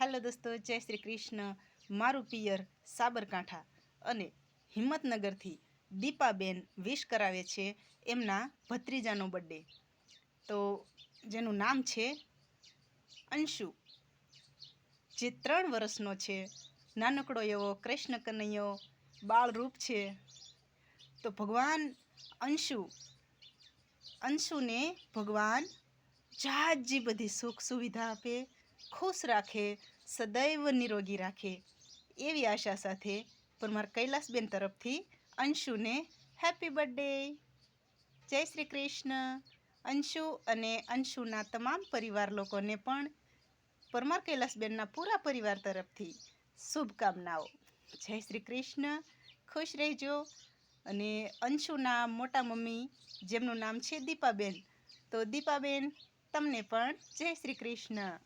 Hello દોસ્તો, જય શ્રી કૃષ્ણ, મારું પિયર સાબરકાંઠા અને હિંમતનગરથી દીપાબેન વિશ કરાવે છે એમના ભત્રીજાનો બર્થડે તો જેનું નામ છે અંશુ. જે ત્રણ વર્ષનો છે. નાનકડો એવો કૃષ્ણ કનૈયો બાળરૂપ છે. તો ભગવાન અંશુ, અંશુને ભગવાન જાજી બધી સુખ સુવિધા આપે ખુશ રાખે, સદૈવ નિરોગી રાખે એવી આશા સાથે પરમાર કૈલાસબેન તરફથી અંશુને હેપી બર્થડે જય શ્રી કૃષ્ણ. અંશુ અને અંશુના તમામ પરિવાર લોકોને પણ પરમાર કૈલાસબેનના પૂરા પરિવાર તરફથી શુભકામનાઓ. જય શ્રી કૃષ્ણ. ખુશ રહેજો. અને અંશુના મોટા મમ્મી, જેમનું નામ છે દીપાબેન, તો દીપાબેન, તમને પણ જય શ્રી કૃષ્ણ.